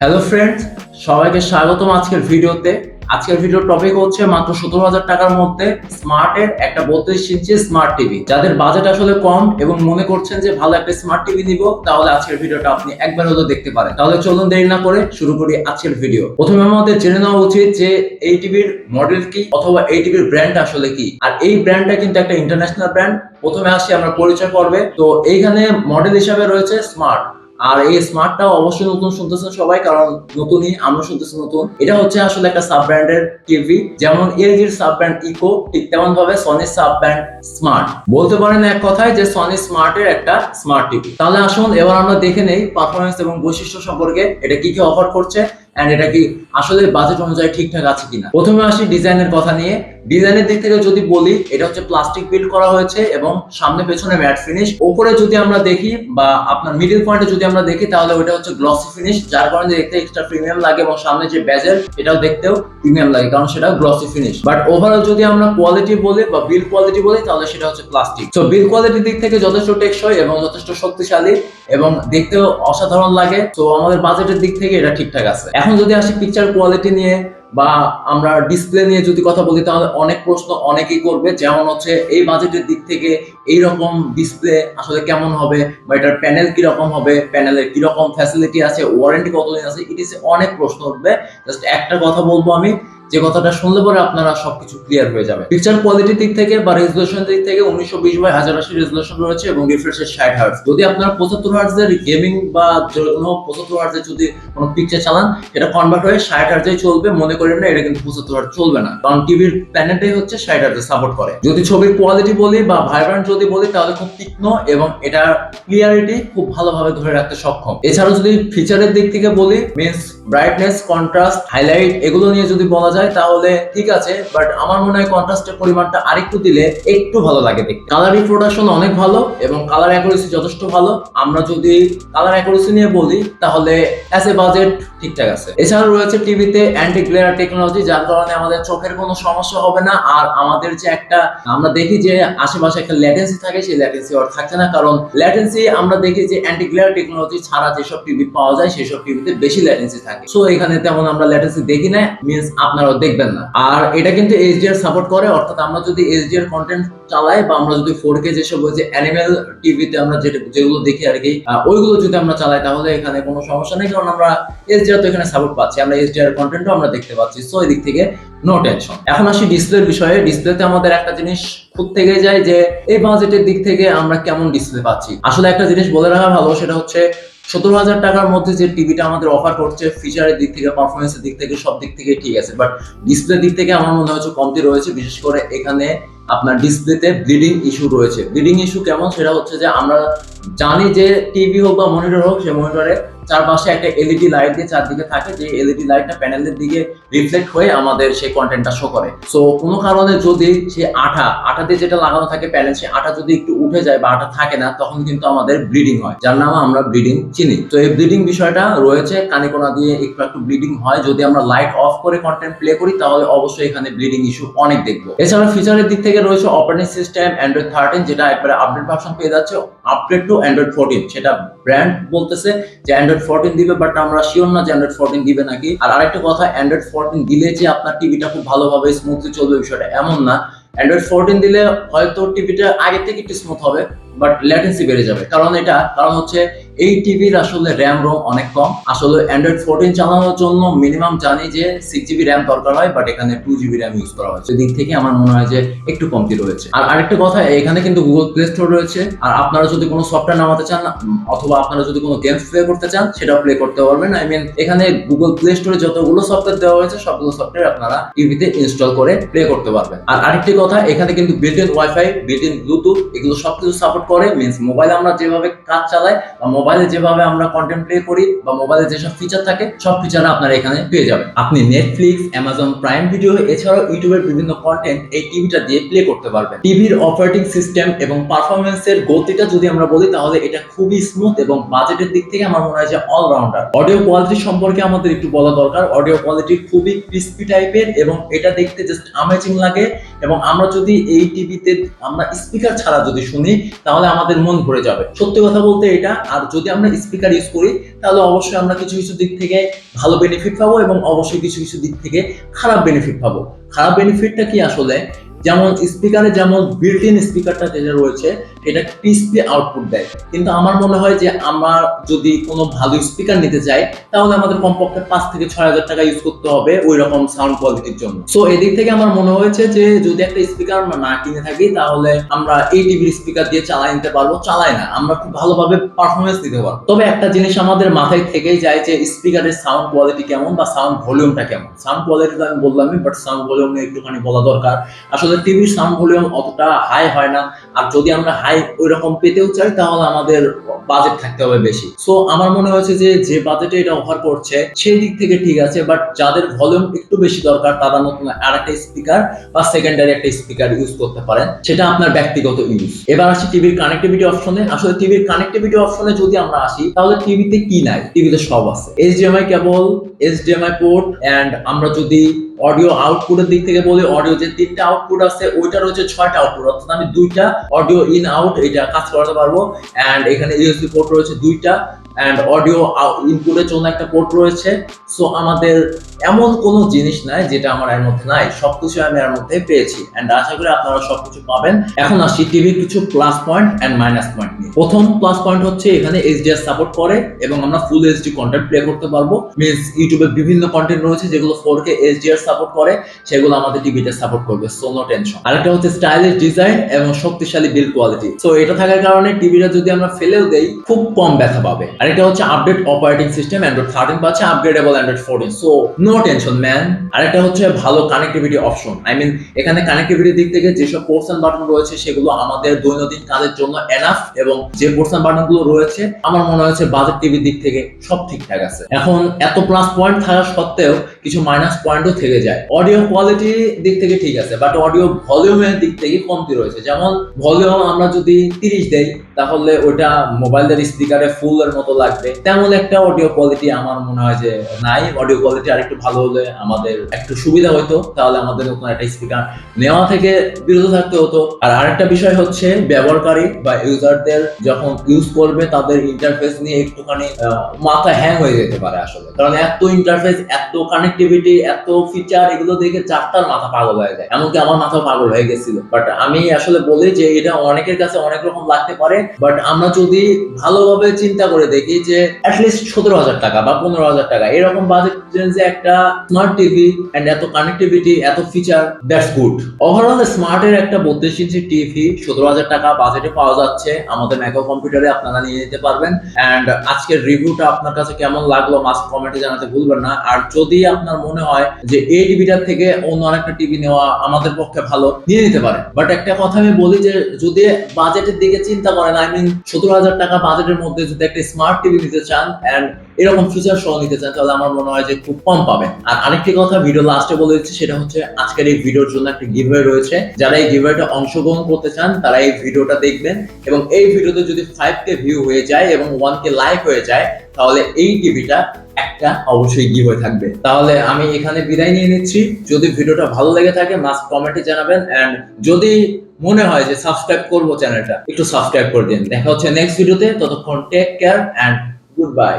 Hello friends সবাইকে স্বাগতম আজকের ভিডিওতে। আজকের ভিডিওর টপিক হচ্ছে মাত্র সতেরো হাজার টাকার মধ্যে স্মার্টের একটা বত্রিশ ইঞ্চি স্মার্ট টিভি যাদের বাজেট আসলে কম এবং মনে করছেন যে ভালো একটা স্মার্ট টিভি নিব, তাহলে আজকের ভিডিওটা আপনি একবার হলেও দেখতে পারেন। তাহলে চলুন দেরি না করে শুরু করি আজকের ভিডিও প্রথমে আমাদের জেনে নেওয়া উচিত যে এই টিভির মডেল কি অথবা এই টিভির ব্র্যান্ড আসলে কি? আর এই ব্র্যান্ডটা কিন্তু একটা ইন্টারন্যাশনাল ব্র্যান্ড প্রথমে আসি আমরা পরিচয় পর্বে। তো এইখানে মডেল হিসাবে রয়েছে স্মার্ট আর এই স্মার্টটাও অবশ্যই নতুন শুনতেছেন সবাই, কারণ নতুনই, আমরা শুনতেছি নতুন। এটা হচ্ছে আসলে একটা সাব ব্র্যান্ডের টিভি যেমন এলজির সাব ব্র্যান্ড ইকো ঠিক তেমন ভাবে সনি সাব ব্র্যান্ড স্মার্ট বলতে পারেন এক কথায় যে সনি স্মার্টের একটা স্মার্ট টিভি তাহলে আসুন, এবার আমরা দেখে নেই পারফরমেন্স এবং বৈশিষ্ট্য সম্পর্কে, এটা কি কি অফার করছে। এন্ড এটা কি আসলে বাজেট অনুযায়ী ঠিকঠাক আছে কিনা? প্রথমে আসি ডিজাইনের কথা নিয়ে। ডিজাইনের দিক থেকে যদি বলি, এটা হচ্ছে প্লাস্টিক বিল্ড করা হয়েছে এবং সামনে পেছনে ম্যাট ফিনিশ উপরে যদি আমরা দেখি বা আপনার মিডিল পয়েন্টে যদি আমরা দেখি, তাহলে ওটা হচ্ছে গ্লসি ফিনিশ যার কারণে দেখতে এক্সট্রা প্রিমিয়াম লাগে এবং সামনে যে বেজেল এটাও দেখতেও প্রিমিয়াম লাগে, কারণ সেটা গ্লসি ফিনিশ বাট ওভারঅল যদি আমরা কোয়ালিটি বলি বা বিল কোয়ালিটি বলি, তাহলে সেটা হচ্ছে প্লাস্টিক তো বিল কোয়ালিটির দিক থেকে যথেষ্ট টেকসই এবং যথেষ্ট শক্তিশালী এবং দেখতেও অসাধারণ লাগে। তো আমাদের বাজেটের দিক থেকে এটা ঠিকঠাক আছে। এখন যদি আসি পিকচার কোয়ালিটি নিয়ে বা আমরা ডিসপ্লে নিয়ে যদি কথা বলি, তাহলে অনেক প্রশ্ন অনেকেই করবে। যেমন হচ্ছে, এই বাজেটের দিক থেকে এই রকম ডিসপ্লে আসলে কেমন হবে বা এটার প্যানেল কি রকম হবে প্যানেলের কি রকম ফ্যাসিলিটি আছে ওয়ারেন্টি কতদিন আছে ইট ইস অনেক প্রশ্ন উঠবে। জাস্ট একটা কথা বলব আমি যে কথাটা শুনলে পরে আপনারা সবকিছু ক্লিয়ার হয়ে যাবে। পিকচার কোয়ালিটির দিক থেকে বা রেজলিউশন দিক থেকে উনিশশো বিশ বাই হাজার আশি রেজলিউশন রয়েছে এবং রিফ্রেশ ষাট হার্টস যদি আপনারা পঁচাত্তর হার্টসের গেমিং বা কোনো পঁচাত্তর হার্টসের যদি কোনো পিকচার চালান, এটা কনভার্ট হয়ে ষাট হার্টসেই চলবে, মনে করেন না, এটা কিন্তু পঁচাত্তর হার্টস চলবে না। কারণ টিভির প্যানেলটাই হচ্ছে ষাট হার্টস সাপোর্ট করে। যদি ছবির কোয়ালিটি বলি বা ভাইব্রেন্ট যদি বলি, তাহলে খুব তীক্ষ্ণ এবং এটার ক্লিয়ারিটি খুব ভালোভাবে ধরে রাখতে সক্ষম। এছাড়াও যদি ফিচারের দিক থেকে বলি মিনস ব্রাইটনেস কন্ট্রাস্ট হাইলাইট এগুলো নিয়ে যদি বলা যায় তাহলে ঠিক আছে বাট আমার মনে হয় কন্ট্রাস্টের পরিমাণটা আরেকটু দিলে একটু ভালো লাগে দেখতে। কালার রিপ্রোডাকশন অনেক ভালো এবং কালার অ্যাকুরেসি যথেষ্ট ভালো। আমরা যদি কালার অ্যাকুরেসি নিয়ে বলি, তাহলে অ্যাজ এ বাজেট ঠিকঠাক আছে। এছাড়া রয়েছে টিভিতে অ্যান্টি গ্লেয়ার টেকনোলজি যার কারণে আমাদের চোখের কোনো সমস্যা হবে না। আর আমাদের যে একটা, আমরা দেখি যে আশেপাশে একটা ল্যাটেন্সি থাকে, সেই ল্যাটেন্সি আর থাকছে না। কারণ ল্যাটেন্সি আমরা দেখি যে অ্যান্টি গ্লেয়ার টেকনোলজি ছাড়া যেসব টিভি পাওয়া যায়, সেসব টিভিতে বেশি ল্যাটেন্সি থাকে। সো এখানে তেমন আমরা ল্যাটেন্সি দেখি না মিনস আপনারাও দেখবেন না। আর এটা কিন্তু এইচডিআর সাপোর্ট করে, অর্থাৎ আমরা যদি এইচডিআর কন্টেন্ট চালাই বা আমরা যদি ফোর কে যেসব যে অ্যানিমেল টিভিতে আমরা যেটা, যেগুলো দেখি আর কি ওইগুলো যদি আমরা চালাই তাহলে এখানে কোনো সমস্যা নেই। কারণ আমরা এইচডিআর তো এখানে সাপোর্ট পাচ্ছি, আমরা এইচডিআর কন্টেন্টও আমরা দেখতে পাচ্ছি। সো এই দিক থেকে নো টেনশন এখন আসি ডিসপ্লের বিষয়ে। ডিসপ্লেতে আমাদের একটা জিনিস খুব থেকে যায় যে, এই বাজেটের দিক থেকে আমরা কেমন ডিসপ্লে পাচ্ছি। আসলে একটা জিনিস বলে রাখা ভালো, সেটা হচ্ছে সতেরো হাজার টাকার মধ্যে যে টিভিটা আমাদের অফার করছে ফিচারের দিক থেকে পারফরমেন্সের দিক থেকে সব দিক থেকে ঠিক আছে। বাট ডিসপ্লে দিক থেকে আমার মনে হচ্ছে কমতি রয়েছে, বিশেষ করে এখানে আপনার ডিসপ্লেতে ব্লিডিং ইস্যু রয়েছে। ব্লিডিং ইস্যু কেমন? সেটা হচ্ছে যে আমরা জানি যে টিভি হোক বা মনিটর হোক সে মনিটরে চারপাশে একটা এলইডি লাইট দিয়ে চারদিকে থাকে, যে এলইডি লাইটটা প্যানেলের দিকে রিফ্লেক্ট হয়ে আমাদের সেই কন্টেন্টটা শো করে। সো কোনো কারণে যদি সে আঠা, আঠাতে যেটা লাগানো থাকে প্যানেল সে আঠা যদি একটু উঠে যায় বা আঠা থাকে না, তখন কিন্তু আমাদের ব্লিডিং হয়, যার নামে আমরা ব্লিডিং চিনি। তো এই ব্লিডিং বিষয়টা রয়েছে কানিকোনা দিয়ে একটু একটু ব্লিডিং হয়। যদি আমরা লাইট অফ করে কন্টেন্ট প্লে করি, তাহলে অবশ্যই এখানে ব্লিডিং ইস্যু অনেক দেখব। এছাড়া ফিচারের দিক থেকে রয়েছে অপারেটিং সিস্টেম অ্যান্ড্রয়েড থার্টিন যেটা একবারে আপডেট ভার্সন পেয়ে যাচ্ছে আপডেট টু অ্যান্ড্রয়েড ফোরটিন সেটা ব্র্যান্ড বলতেছে যে অ্যান্ড্রয়েড ফোরটিন দিবে বাট আমরা শিওর না যে অ্যান্ড্রয়েড ফোরটিন দিবে নাকি। আর আরেকটা কথা অ্যান্ড্রয়েড ফোরটিন দিলে যে আপনার টিভিটা খুব ভালোভাবে স্মুথলি চলবে বিষয়টা এমন না। অ্যান্ড্রয়েড ফোরটিন দিলে হয়তো টিভিটা আগে থেকে একটু স্মুথ হবে বাট ল্যাটেন্সি বেড়ে যাবে। কারণ এটা, কারণ হচ্ছে এই টিভির আসলে র্যাম রোম অনেক কম। আসলে অ্যান্ড্রয়েড ফোরটিন চালানোর জন্য মিনিমাম জানি যে সিক্স জিবি র্যাম দরকার হয় বাট এখানে টু জিবি র্যাম ইউজ করা হয় সেদিক থেকে আমার মনে হয় যে একটু কমতি রয়েছে। আর আরেকটা কথা, এখানে কিন্তু গুগল প্লে স্টোর রয়েছে। আর আপনারা যদি কোনো সফটওয়্যার নামাতে চান, অথবা আপনারা যদি কোনো গেমস প্লে করতে চান, সেটাও প্লে করতে পারবেন। আই মিন এখানে গুগল প্লে স্টোরে যতগুলো সফটওয়্যার দেওয়া হয়েছে, সবগুলো সফটওয়্যার আপনারা টিভিতে ইনস্টল করে প্লে করতে পারবেন। আর আরেকটি কথা, এখানে কিন্তু built in WiFi built in Bluetooth এগুলো সবকিছু সাপোর্ট করে। মিনস মোবাইল আমরা যেভাবে কাজ চালাই, বা মোবাইলে যেভাবে আমরা কন্টেন্ট প্লে করি বা মোবাইলে যেসব ফিচার থাকে, সব ফিচার আপনারা এখানে পেয়ে যাবেন। আপনি নেটফ্লিক্স অ্যামাজন প্রাইম ভিডিও এছাড়াও ইউটিউবের বিভিন্ন কন্টেন্ট এই টিভিটা দিয়ে প্লে করতে পারবেন। টিভির অপারেটিং সিস্টেম এবং পারফরমেন্সের গতিটা যদি আমরা বলি, তাহলে এটা খুবই স্মুথ এবং বাজেটের দিক থেকে আমার মনে হয় যে অলরাউন্ডার অডিও কোয়ালিটি সম্পর্কে আমাদের একটু বলা দরকার। অডিও কোয়ালিটি খুবই ক্রিস্পি টাইপের এবং এটা দেখতে জাস্ট আমেজিং লাগে। এবং আমরা যদি এই টিভিতে আমরা স্পিকার ছাড়া যদি শুনি, তাহলে আমাদের মন ভরে যাবে। সত্যি কথা বলতে এটা, আর যদি আমরা স্পিকার ইউজ করি, তাহলে অবশ্যই আমরা কিছু কিছু দিক থেকে ভালো বেনিফিট পাবো এবং অবশ্যই কিছু কিছু দিক থেকে খারাপ বেনিফিট পাবো। খারাপ বেনিফিটটা কি আসলে? যেমন স্পিকারে যেমন বিল্ট ইন স্পিকারটা যেটা রয়েছে এটা ক্রিস্পি আউটপুট দেয়। কিন্তু আমার মনে হয় যে আমার যদি কোনো ভালো স্পিকার নিতে চাই, তাহলে আমাদের কমপক্ষে পাঁচ থেকে ছয় হাজার টাকা ইউজ করতে হবে ওই রকম সাউন্ড কোয়ালিটির জন্য। সো এদিক থেকে আমার মনে হয়েছে যে যদি একটা স্পিকার আমরা না কিনে থাকি, তাহলে আমরা এই টিভির স্পিকার দিয়ে চালাই নিতে পারব। চালাই না, আমরা খুব ভালোভাবে পারফরমেন্স দিতে পারব। তবে একটা জিনিস আমাদের মাথায় থেকেই যায় যে স্পিকারের সাউন্ড কোয়ালিটি কেমন বা সাউন্ড ভলিউমটা কেমন। সাউন্ড কোয়ালিটি তো আমি বললামই বাট সাউন্ড ভলিউম নিয়ে একটুখানি বলা দরকার। আসলে টিভির সাউন্ড ভলিউম অতটা হাই হয় না। আর যদি আমরা হাই ওই রকম পেতেও চাই, তাহলে আমাদের বাজেট থাকতে হবে বেশি। সো আমার মনে হয়েছে যে যে বাজেটে এটা অফার করছে, সেই দিক থেকে ঠিক আছে বাট যাদের ভলিউম একটু বেশি দরকার, তারা নতুন আর একটা স্পিকার বা সেকেন্ডারি একটা স্পিকার ইউজ করতে পারেন, সেটা আপনার ব্যক্তিগত ইউজ এবার আসি টিভির কানেক্টিভিটি অপশনে আসলে টিভির কানেক্টিভিটি অপশনে যদি আমরা আসি, তাহলে টিভিতে কি নাই? টিভিতে সব আছে। HDMI cable HDMI port and আমরা যদি অডিও আউটপুটের দিক থেকে বলি অডিও যে তিনটা আউটপুট আছে, ওইটার হচ্ছে ছয়টা আউটপুট অর্থাৎ আমি দুইটা অডিও ইন আউট এটা কাজ করাতে পারব। এন্ড এখানে ইউএসবি পোর্ট রয়েছে দুইটা। এন্ড অডিও ইনপুটের জন্য একটা পোর্ট রয়েছে। সো আমাদের এমন কোনো জিনিস নাই যেটা আমার এর মধ্যে নাই। সবকিছু আমি এর মধ্যে পেয়েছি। এন্ড আশা করি আপনারা সবকিছু পাবেন। এখন আসি টিভির কিছু plus point and minus point নিয়ে। প্রথম প্লাস পয়েন্ট হচ্ছে এখানে এইচডিআর সাপোর্ট করে এবং আমরা ফুল এইচডি কন্টেন্ট প্লে করতে পারব। মিনস ইউটিউবে বিভিন্ন কন্টেন্ট রয়েছে যেগুলো ফোর কে এইচডিআর সাপোর্ট করে, সেগুলো আমাদের টিভিতে সাপোর্ট করবে। সো নো টেনশন আরেকটা হচ্ছে স্টাইলিশ ডিজাইন এবং শক্তিশালী বিল্ড কোয়ালিটি সো এটা থাকার কারণে টিভিটা যদি আমরা ফেলেও দেই, খুব কম ব্যথা পাবে। আরেকটা হচ্ছে update operating system Android thirteen পাচ্ছে upgradeable Android fourteen so no tension man আরেকটা হচ্ছে ভালো কানেক্টিভিটি অপশন আই মিন এখানে কানেক্টিভিটির দিক থেকে যেসব পোর্শন বাটন রয়েছে, সেগুলো আমাদের দৈনন্দিন কাজের জন্য এনাফ এবং যে পোর্শন বাটনগুলো রয়েছে, আমার মনে হচ্ছে বাজেট টিভির দিক থেকে সব ঠিকঠাক আছে। এখন এত প্লাস পয়েন্ট থাকা সত্ত্বেও কিছু মাইনাস পয়েন্টও থেকে যায়। অডিও কোয়ালিটি দিক থেকে ঠিক আছে বাট অডিও ভলিউমের দিক থেকে কমতি রয়েছে। যেমন ভলিউম আমরা যদি তিরিশ দেই, তাহলে ওটা মোবাইলের স্পিকারে ফুল এর মতো লাগবে। তেমন একটা অডিও কোয়ালিটি আমার মনে হয় যে নাই। অডিও কোয়ালিটি আরেকটু ভালো হলে আমাদের একটু সুবিধা হতো তাহলে আমাদের নতুন একটা স্পিকার নেওয়া থেকে বিরত থাকতে হতো। আর আরেকটা বিষয় হচ্ছে ব্যবহারকারী বা ইউজারদের যখন ইউজ করবে, তাদের ইন্টারফেস নিয়ে একটুখানি মাথা হ্যাং হয়ে যেতে পারে আসলে। কারণ এত ইন্টারফেস এত কানেক্টিভিটি এত ফিচার এগুলো দেখে চারটার মাথা পাগল হয়ে যায়। এমনকি আমার মাথা পাগল হয়ে গেছিল। বাট আমি আসলে বলি যে, এটা অনেকের কাছে অনেক রকম লাগতে পারে। বাট আমরা যদি ভালোভাবে চিন্তা করে দেখি যে অ্যাটলিস্ট সতেরো হাজার টাকা বা পনেরো হাজার টাকা, এরকম বাজেট একটা স্মার্ট টিভি এন্ড এত কানেক্টিভিটি এত ফিচার দ্যাটস গুড ওভারঅল স্মার্টের একটা বত্রিশ ইঞ্চি টিভি সতেরো হাজার টাকা বাজেটে পাওয়া যাচ্ছে। আমাদের ম্যাকো কম্পিউটারে আপনারা নিয়ে নিতে পারবেন। এন্ড আজকের রিভিউটা আপনার কাছে কেমন লাগল মাস্ট কমেন্টে জানাতে ভুলবেন না। আর যদি আপনার মনে হয় যে এই টিভিটার থেকে অন্য আরেকটা টিভি নেওয়া আমাদের পক্ষে ভালো, নিয়ে নিতে পারে বাট একটা কথা আমি বলি যে, যদি বাজেটের দিকে চিন্তা করেন আই মিন সতেরো হাজার টাকা বাজেটের মধ্যে যদি একটা স্মার্ট টিভি নিতে চান এন্ড এরকম ফিচার সহ নিতে চান, তাহলে আমার মনে হয় যে খুব কম পাবেন। আর আরেকটি কথা ভিডিও লাস্টে বলে দিচ্ছি, সেটা হচ্ছে আজকের এই ভিডিওর জন্য একটা গিভওয়ে রয়েছে। যারা এই গিভওয়েটা অংশগ্রহণ করতে চান, তারা এই ভিডিওটা দেখবেন এবং এই ভিডিওতে যদি ফাইভ কে ভিউ হয়ে যায় এবং ওয়ান কে লাইক হয়ে যায়, তাহলে এই টিভিটা একটা অবশ্যই গিভ হয়ে থাকবে। তাহলে আমি এখানে বিদায় নিয়ে নিচ্ছি। যদি ভিডিওটা ভালো লেগে থাকে মাস্ট কমেন্টে জানাবেন। এন্ড যদি মনে হয় যে সাবস্ক্রাইব করব চ্যানেলটা একটু সাবস্ক্রাইব করে দিন। দেখা হচ্ছে নেক্সট ভিডিওতে ততক্ষণ take care and good bye